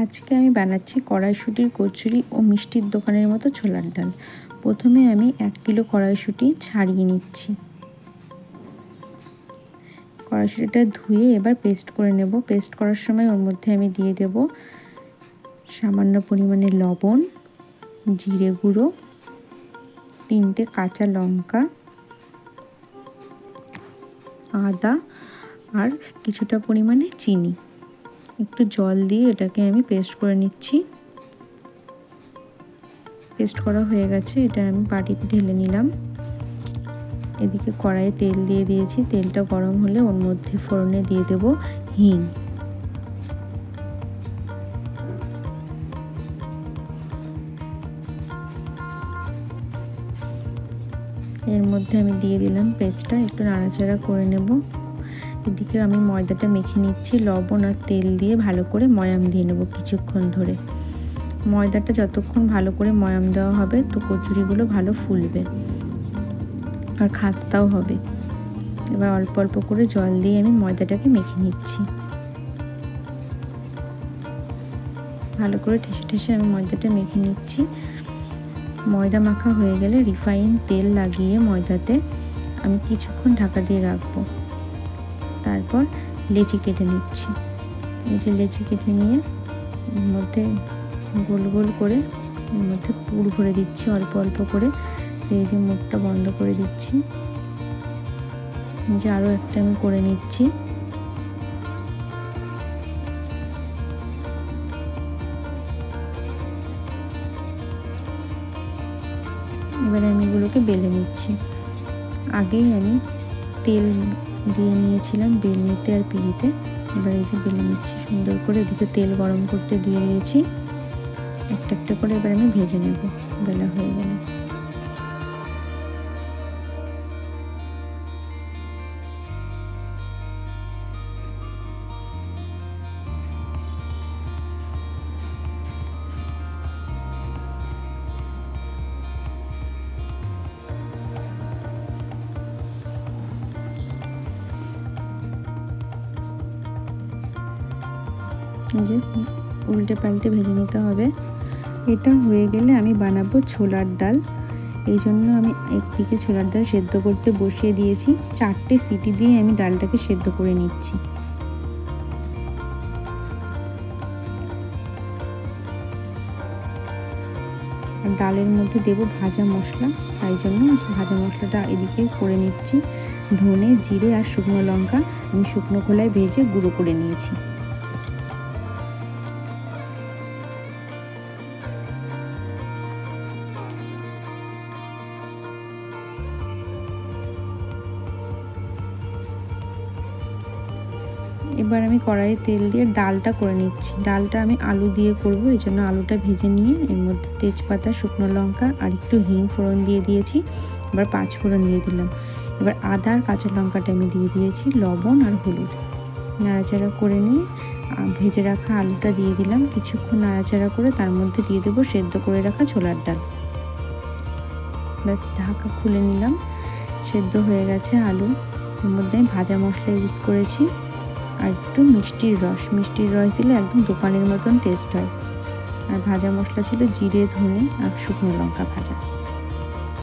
আজকে আমি বানাচ্ছি কড়াইশুটির কচুরি ও মিষ্টির দোকানের মতো ছোলার ডাল। প্রথমে আমি এক কিলো কড়াইশুটি ছাড়িয়ে নিচ্ছি। কড়াইশুটিটা ধুয়ে এবার পেস্ট করে নেব। পেস্ট করার সময় ওর মধ্যে আমি দিয়ে দেব সামান্য পরিমাণে লবণ, জিরে গুঁড়ো, তিনটে কাঁচা লঙ্কা, আদা আর কিছুটা পরিমাণে চিনি। একটু জল দিয়ে এটাকে আমি পেস্ট করে নিচ্ছি। পেস্ট করা হয়ে গেছে, এটা আমি বাটিতে ঢেলে নিলাম। এদিকে কড়াইয়ে তেল দিয়ে দিয়েছি, তেলটা গরম হলে ওর মধ্যে ফোড়নে দিয়ে দেব হিং। এর মধ্যে আমি দিয়ে দিলাম পেস্টটা, একটু নাড়াচাড়া করে নেব। এদিকে আমি ময়দাটা মেখে নিচ্ছি, লবণ আর তেল দিয়ে ভালো করে ময়াম দিয়ে নেব কিছুক্ষণ ধরে। ময়দাটা যতক্ষণ ভালো করে ময়াম দেওয়া হবে তো কচুরিগুলো ভালো ফুলবে আর খাস্তাও হবে। এবার অল্প অল্প করে জল দিয়ে আমি ময়দাটাকে মেখে নিচ্ছি। ভালো করে ঠেসে ঠেসে আমি ময়দাটা মেখে নিচ্ছি। ময়দা মাখা হয়ে গেলে রিফাইন তেল লাগিয়ে ময়দাতে আমি কিছুক্ষণ ঢাকা দিয়ে রাখব। তারপর লেচি কেটে নিচ্ছি। এই যে লেচি কেটে নিয়ে মধ্যে গোল গোল করে এর মধ্যে পুর ভরে দিচ্ছি, অল্প অল্প করে। এই যে মুখটা বন্ধ করে দিচ্ছি। যে আরও একটা আমি করে নিচ্ছি। এবার আমি এগুলোকে বেলে নিচ্ছি। আগেই আমি তেল দিয়ে নিয়েছিলাম বেলনিতে আর পিড়িতে এবার এই যে বেলে নিচ্ছি, সুন্দর করে এদিকে তেল গরম করতে দিয়ে দিয়েছি। একটা একটা করে এবার আমি ভেজে নেব। বেলা হয়ে গেলে। যে উল্টে পাল্টে ভেজে নিতে হবে। এটা হয়ে গেলে আমি বানাবো ছোলার ডাল। এই জন্য আমি একদিকে ছোলার ডাল সেদ্ধ করতে বসিয়ে দিয়েছি। চারটে সিটি দিয়ে আমি ডালটাকে সেদ্ধ করে নিচ্ছি। আর ডালের মধ্যে দেব ভাজা মশলা। তাই জন্য ভাজা মশলাটা এদিকে করে নিচ্ছি। ধনে, জিরে আর শুকনো লঙ্কা আমি শুকনো খোলায় ভেজে গুঁড়ো করে নিয়েছি। এবার আমি কড়াইয়ে তেল দিয়ে ডালটা করে নিচ্ছি। ডালটা আমি আলু দিয়ে করব, এই জন্য আলুটা ভেজে নিয়ে এর মধ্যে তেজপাতা, শুকনো লঙ্কা আর একটু হিং ফোড়ন দিয়ে দিয়েছি। এবার পাঁচ ফোড়ন দিয়ে দিলাম। এবার আদা আর কাঁচা লঙ্কাটা আমি দিয়ে দিয়েছি, লবণ আর হলুদ। নাড়াচাড়া করে নিয়ে ভেজে রাখা আলুটা দিয়ে দিলাম। কিছুক্ষণ নাড়াচাড়া করে তার মধ্যে দিয়ে দেবো সেদ্ধ করে রাখা ছোলার ডাল। ব্যাস, ঢাকা খুলে নিলাম। সেদ্ধ হয়ে গেছে আলু। এর মধ্যে আমি ভাজা মশলা ইউজ করেছি। আর একটু মিষ্টির রস। মিষ্টির রস দিলে একদম দোকানের মতন টেস্ট হয়। আর ভাজা মশলা ছিল জিরে, ধনে আর শুকনো লঙ্কা ভাজা।